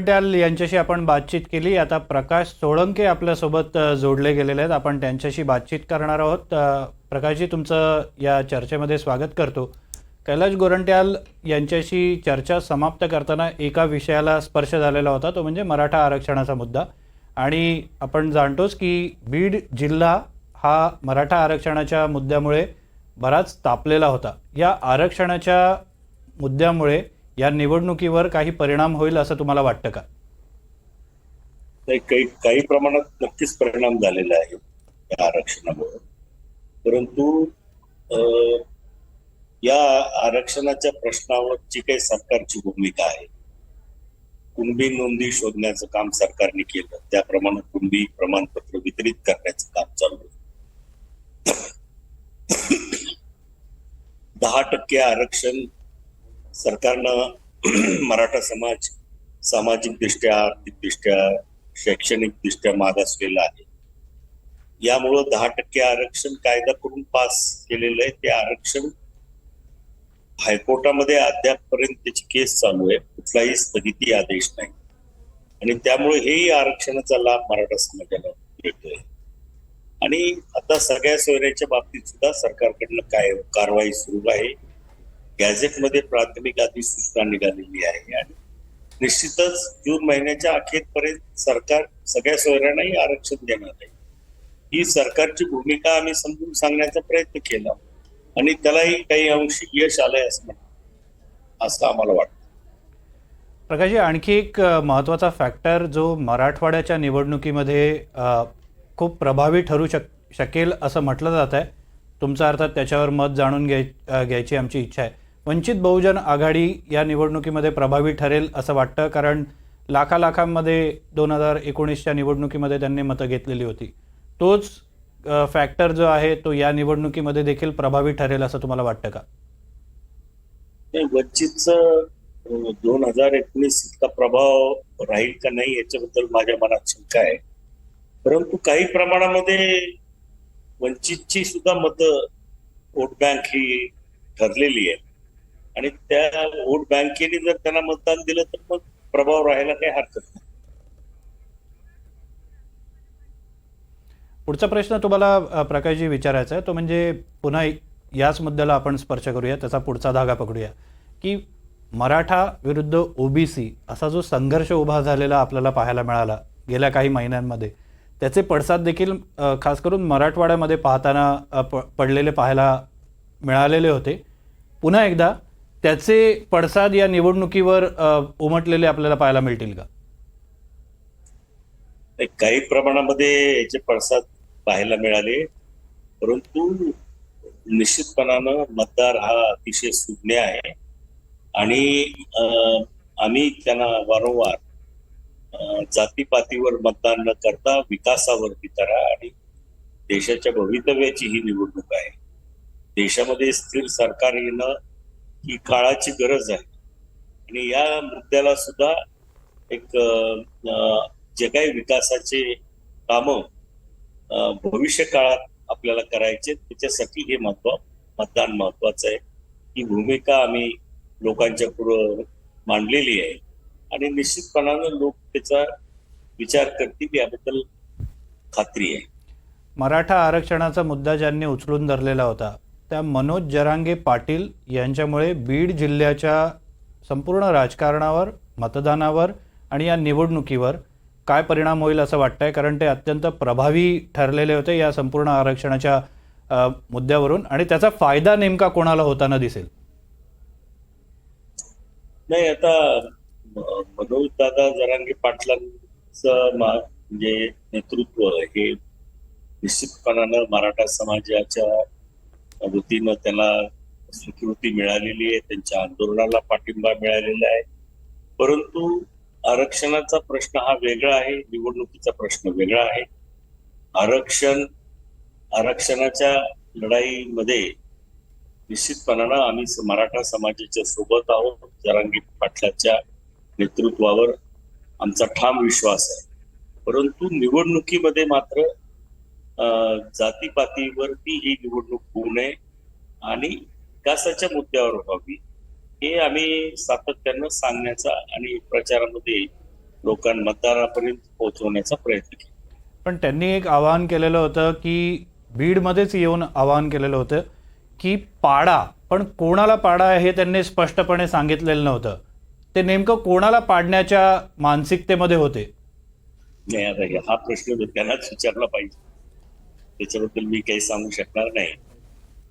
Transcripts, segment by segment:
पटेल यांच्याशी आपण बातचीत केली. आता प्रकाश सोळंके आपल्यासोबत जोडले गेलेले आहेत. आपण त्यांच्याशी बातचीत करणार आहोत. प्रकाशजी तुमचं या चर्चेमध्ये स्वागत करतो. कैलाश गोरंट्याल यांच्याशी चर्चा समाप्त करताना एका विषयाला स्पर्श झालेला होता. तो म्हणजे मराठा आरक्षणाचा मुद्दा. आणि आपण जाणतोच की बीड जिल्हा हा मराठा आरक्षणाच्या मुद्द्यामुळे बराच तापलेला होता. या आरक्षणाच्या मुद्द्यामुळे या निवडणुकीवर काही परिणाम होईल असं तुम्हाला वाटतं का? नाही, काही काही प्रमाणात नक्कीच परिणाम झालेला आहे या आरक्षणामुळे. परंतु या आरक्षणाच्या प्रश्नावर जी काही सरकारची भूमिका आहे. कुणबी नोंदी शोधण्याचं काम सरकारने केलं. त्याप्रमाणे कुणबी प्रमाणपत्र वितरित करण्याचं काम चालू दहा टक्के आरक्षण सरकारनं मराठा समाज सामाजिकदृष्ट्या आर्थिकदृष्ट्या शैक्षणिकदृष्ट्या शैक्षणिक दृष्ट्या मागासलेला आहे. यामुळं दहा टक्के आरक्षण कायदा करून पास केलेलं आहे. ते आरक्षण हायकोर्टामध्ये अद्यापपर्यंत त्याची केस चालू आहे. कुठलाही स्थगिती आदेश नाही. आणि त्यामुळे हेही आरक्षणाचा लाभ मराठा समाजाला मिळतोय. आणि आता सगळ्या सोयऱ्याच्या बाबतीत सुद्धा सरकारकडनं काय कारवाई सुरू आहे गॅझेटमध्ये प्राथमिक अधिसूचना निघालेली आहे आणि निश्चितच जून महिन्याच्या अखेरपर्यंत सरकार सगळ्या सोयऱ्यांनाही आरक्षण देणार आहे. ही सरकारची भूमिका आम्ही समजून सांगण्याचा प्रयत्न केला आणि त्यालाही काही अंशी यश आलंय असं म्हणतात असं आम्हाला वाटतं. प्रकाशजी आणखी एक महत्त्वाचा फॅक्टर जो मराठवाड्याच्या निवडणुकीमध्ये खूप प्रभावी ठरू शक शकेल असं म्हटलं जात आहे तुमचा अर्थात त्याच्यावर मत जाणून घ्याय घ्यायची आमची इच्छा आहे. वंचित बहुजन आघाडी या निवडणुकीमध्ये प्रभावी ठरेल असं वाटतं कारण लाखा लाखांमध्ये दोन हजार एकोणीसच्या निवडणुकीमध्ये त्यांनी मतं घेतलेली होती. तोच फॅक्टर जो आहे तो या निवडणुकीमध्ये देखील प्रभावी ठरेल असं तुम्हाला वाटतं का? वंचितच वंचितचं दोन हजार एकोणीस इतका प्रभाव राहील का नाही याच्याबद्दल माझ्या मनात शंका आहे. परंतु काही प्रमाणामध्ये वंचितची सुद्धा मतं वोट बँक ही ठरलेली आहे आणि त्या वोट बँकेने जर त्यांना मतदान दिलं तर मग प्रभाव राहायला काही हरकत नाही. पुढचा प्रश्न तुम्हाला प्रकाशजी विचारायचा आहे. तो म्हणजे पुन्हा याच मुद्द्याला आपण स्पर्श करूया. त्याचा पुढचा धागा पकडूया. की मराठा विरुद्ध ओबीसी असा जो संघर्ष उभा झालेला आपल्याला पाहायला मिळाला गेल्या काही महिन्यांमध्ये त्याचे पडसाद देखील खास करून मराठवाड्यामध्ये पाहताना पडलेले पाहायला मिळालेले होते. पुन्हा एकदा त्याचे पडसाद या निवडणुकीवर उमटलेले आपल्याला पाहायला मिळतील का? काही प्रमाणामध्ये याचे पडसाद पाहायला मिळाले. परंतु निश्चितपणानं मतदार हा अतिशय सुज्ञ आहे. आणि अं, आम्ही त्यांना वारंवार जातीपातीवर मतदान न करता विकासावरती करा आणि देशाच्या भवितव्याची ही निवडणूक आहे. देशामध्ये स्थिर सरकार येणं ही काळाची गरज आहे. आणि या मुद्द्याला सुद्धा एक जे काही विकासाचे काम भविष्य काळात आपल्याला करायचे त्याच्यासाठी हे महत्त्व मतदान महत्वाचं आहे. ही भूमिका आम्ही लोकांच्या पुढं मांडलेली आहे. आणि निश्चितपणानं लोक त्याचा विचार करतील याबद्दल खात्री आहे. मराठा आरक्षणाचा मुद्दा ज्यांनी उचलून धरलेला होता त्या मनोज जरांगे पाटील यांच्यामुळे बीड जिल्ह्याच्या संपूर्ण राजकारणावर मतदानावर आणि या निवडणुकीवर काय परिणाम होईल असं वाटतंय? कारण ते अत्यंत प्रभावी ठरलेले होते या संपूर्ण आरक्षणाच्या मुद्द्यावरून. आणि त्याचा फायदा नेमका कोणाला होताना दिसेल? नाही आता मनोज दादा जरांगे पाटलांचं म्हणजे नेतृत्व हे निश्चितपणानं मराठा समाजाच्या वतीनं त्याला स्वीकृती मिळालेली आहे त्यांच्या आंदोलनाला पाठिंबा मिळालेला आहे. परंतु आरक्षणाचा प्रश्न हा वेगळा आहे निवडणुकीचा प्रश्न वेगळा आहे. आरक्षण आरक्षणाच्या लढाईमध्ये निश्चितपणानं आम्ही मराठा समाजाच्या सोबत आहोत. जरांगी पाटलाच्या नेतृत्वावर आमचा ठाम विश्वास आहे. परंतु निवडणुकीमध्ये मात्र जातीपातीवरती ही निवडणूक होऊ नये आणि विकासाच्या मुद्द्यावर व्हावी हे आम्ही सातत्यानं सांगण्याचा आणि प्रचारामध्ये लोकां मतदारापर्यंत पोहोचवण्याचा प्रयत्न केला. पण त्यांनी एक आवाहन केलेलं होतं की बीडमध्येच येऊन आवाहन केलेलं होतं की पाडा पण कोणाला पाडा हे त्यांनी स्पष्टपणे सांगितलेलं नव्हतं. ते नेमकं कोणाला पाडण्याच्या मानसिकतेमध्ये होते? नाही आता हे- हा प्रश्न त्यांनाच विचारला पाहिजे. त्याच्याबद्दल मी काही सांगू शकणार नाही.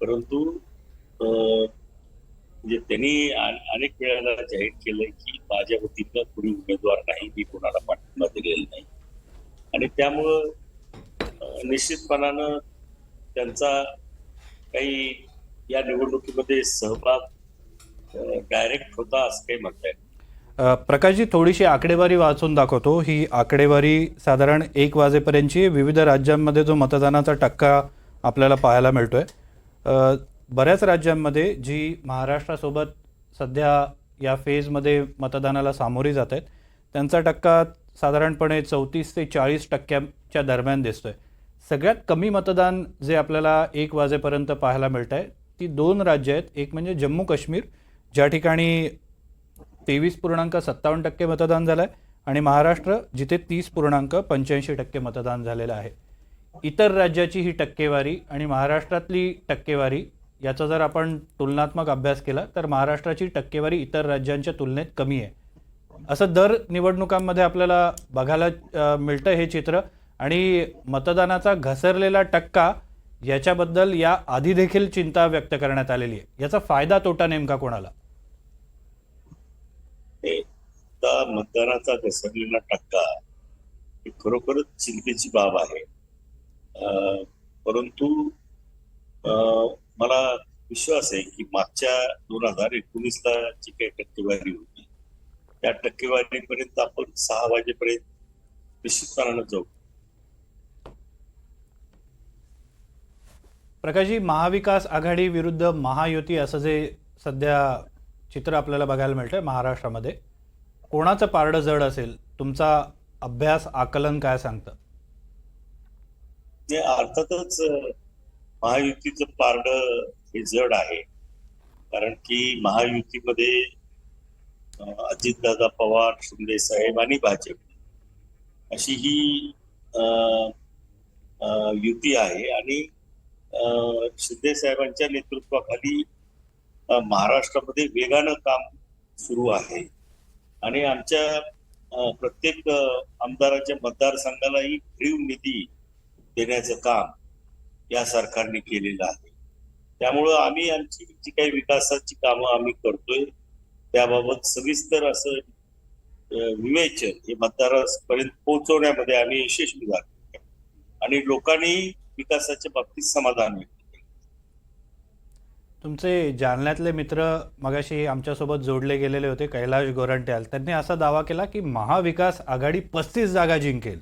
परंतु म्हणजे त्यांनी अनेक वेळेला जाहीर केलंय की माझ्या वतीनं कुणी उमेदवार नाही मी कोणाला पाठिंबा दिलेला नाही. आणि त्यामुळं निश्चितपणानं त्यांचा काही या निवडणुकीमध्ये सहभाग डायरेक्ट होता असं काही म्हणता येईल प्रकाशजी थोडीशी आकडेवारी वाचून दाखवतो. ही आकडेवारी साधारण एक वाजेपर्यंतची. विविध राज्यांमध्ये जो मतदानाचा टक्का आपल्याला पाहायला मिळतोय. बऱ्याच राज्यांमध्ये जी महाराष्ट्रासोबत सध्या या फेजमध्ये मतदानाला सामोरी जात आहेत त्यांचा टक्का साधारणपणे चौतीस ते चाळीस टक्क्याच्या दरम्यान दिसतोय. सगळ्यात कमी मतदान जे आपल्याला एक वाजेपर्यंत पाहायला मिळत आहे ती दोन राज्य आहेत. एक म्हणजे जम्मू काश्मीर ज्या ठिकाणी तेवीस पूर्णांक सत्तावन्न टक्के मतदान झालं आहे आणि महाराष्ट्र जिथे तीस पूर्णांक पंच्याऐंशी टक्के मतदान झालेलं आहे. इतर राज्याची ही टक्केवारी आणि महाराष्ट्रातली टक्केवारी याचा जर आपण तुलनात्मक अभ्यास केला तर महाराष्ट्राची टक्केवारी इतर राज्यांच्या तुलनेत कमी आहे. असं दर निवडणुकांमध्ये आपल्याला बघायला मिळतं हे चित्र आणि मतदानाचा घसरलेला टक्का याच्याबद्दल या आधी देखील चिंता व्यक्त करण्यात आलेली आहे. याचा फायदा तोटा नेमका कोणाला हे आता मतदानाचा घसरलेला टक्का ही खरोखरच चिंतेची बाब आहे. परंतु मला विश्वास आहे की मागच्या दोन हजार एकोणीसला जी काही टक्केवारी होती त्या टक्केवारीपर्यंत आपण सहा वाजेपर्यंत निश्चितपणानं जाऊ. प्रकाशजी महाविकास आघाडी विरुद्ध महायुती असं जे सध्या चित्र आपल्याला बघायला मिळतंय महाराष्ट्रामध्ये कोणाचं पारडं जड असेल तुमचा अभ्यास आकलन काय सांगतं? अर्थातच महायुतीचं पारड हे जड आहे. कारण की महायुतीमध्ये अजितदादा पवार शिंदे साहेब आणि भाजप अशी ही युती आहे. आणि शिंदे साहेबांच्या नेतृत्वाखाली महाराष्ट्रामध्ये वेगानं काम सुरू आहे. आणि आमच्या प्रत्येक आमदारांच्या आमदाराच्या मतदारसंघालाही भरीव निधी देण्याचं काम या सरकारने केलेलं आहे. त्यामुळं आम्ही आमची जी काही विकासाची कामं आम्ही करतोय त्याबाबत सविस्तर असं विवेचन हे मतदारापर्यंत पोहोचवण्यामध्ये आम्ही यशस्वी झालो. आणि लोकांनी विकासाच्या बाबतीत समाधान व्यक्त तुमचे जालन्यातले मित्र मगाशी आमच्यासोबत जोडले गेलेले होते कैलाश गोरंट्याल. त्यांनी असा दावा केला की महाविकास आघाडी पस्तीस जागा जिंकेल.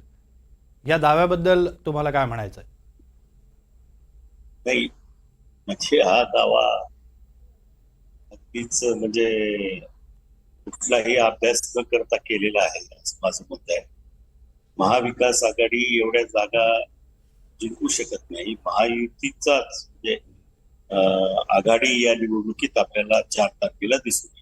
या दाव्याबद्दल तुम्हाला काय म्हणायचं नाही म्हणजे हा दावा अगदीच म्हणजे कुठलाही अभ्यास न करता केलेला आहे असं माझं मत आहे. महाविकास आघाडी एवढ्या जागा जिंकू शकत नाही. महायुतीचाच म्हणजे आघाडी या निवडणुकीत आपल्याला चार तारखेला दिसेल.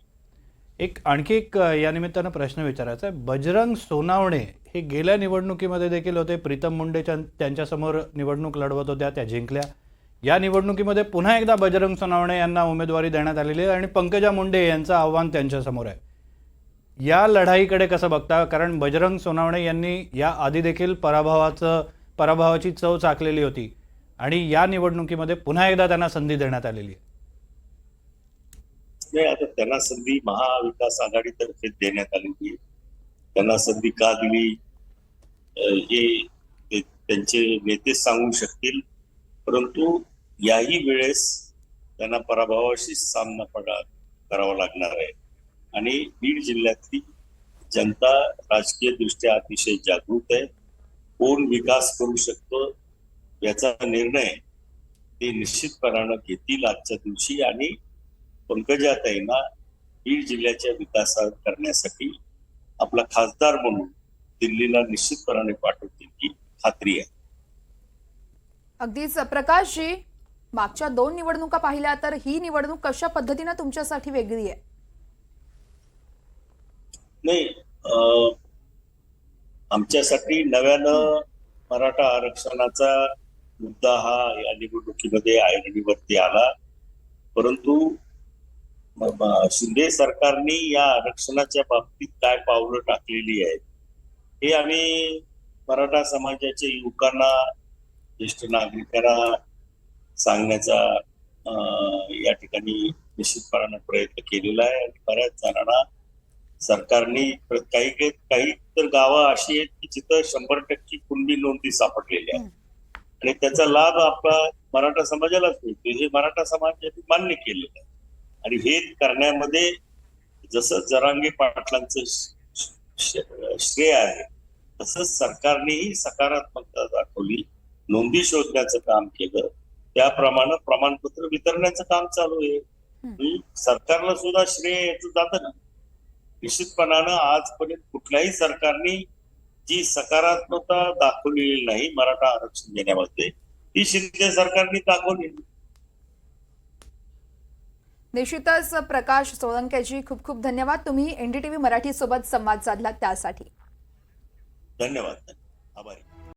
एक आणखी एक या निमित्तानं प्रश्न विचारायचा आहे. बजरंग सोनावणे हे गेल्या निवडणुकीमध्ये देखील होते. प्रीतम मुंडे त्यांच्यासमोर निवडणूक लढवत होत्या त्या जिंकल्या. या निवडणुकीमध्ये पुन्हा एकदा बजरंग सोनावणे यांना उमेदवारी देण्यात आलेली आहे आणि पंकजा मुंडे यांचं आव्हान त्यांच्यासमोर आहे. या लढाईकडे कसं बघता? कारण बजरंग सोनावणे यांनी या आधी देखील पराभवाचं पराभवाची चव चाकलेली होती. आणि या निवडणुकीमध्ये पुन्हा एकदा त्यांना संधी देण्यात आलेली आहे. नाही आता त्यांना संधी महाविकास आघाडीतर्फे देण्यात आलेली आहे. त्यांना संधी का दिली? हे त्यांचे नेते सांगू शकतील. परंतु याही वेळेस त्यांना पराभवाशी सामना पडा करावा लागणार आहे. आणि बीड जिल्ह्यातली जनता राजकीय दृष्ट्या अतिशय जागृत आहे. कोण विकास करू शकतो? याचा निर्णय ते निश्चितपणानं घेतील आजच्या दिवशी आणि पंकजाताईंना बीड जिल्ह्याच्या विकासा करण्यासाठी आपला खासदार म्हणून दिल्लीला निश्चितपणाने पाठवतील ही खात्री आहे. अगदीच. प्रकाशजी मागच्या दोन निवडणुका पाहिल्या तर ही निवडणूक कशा पद्धतीनं तुमच्यासाठी वेगळी आहे? नाही आमच्यासाठी नव्यानं मराठा आरक्षणाचा मुद्दा हा या निवडणुकीमध्ये ऐरणीवरती आला. परंतु शिंदे सरकारने या आरक्षणाच्या बाबतीत काय पावलं टाकलेली आहेत हे आम्ही मराठा समाजाच्या युवकांना ज्येष्ठ नागरिकांना सांगण्याचा या ठिकाणी निश्चितपणानं प्रयत्न केलेला आहे आणि बऱ्याच जणांना सरकारने काही काही काही तर गावं अशी आहेत की जिथं शंभर टक्के कुणबी नोंदी सापडलेली आहे आणि त्याचा लाभ आपला मराठा समाजालाच मिळतो. हे मराठा समाजाने मान्य केलेलं आहे. आणि हे करण्यामध्ये जसं जरांगे पाटलांचं श्रेय आहे तसंच सरकारनेही सकारात्मकता दाखवली. नोंदी शोधण्याचं काम केलं. त्याप्रमाणे प्रमाणपत्र वितरण्याचं काम चालू आहे. सरकारला सुद्धा श्रेय याचं जातं ना. निश्चितपणानं आजपर्यंत कुठल्याही सरकारने जी सकारात्मकता दाखवलेली नाही मराठा आरक्षण देण्यामध्ये ती शिंदे सरकारने दाखवली. निश्चितच प्रकाश सोळंकेजी खूप खूप धन्यवाद. तुम्ही एनडीटीव्ही मराठी सोबत संवाद साधला त्यासाठी. धन्यवाद. आभारी.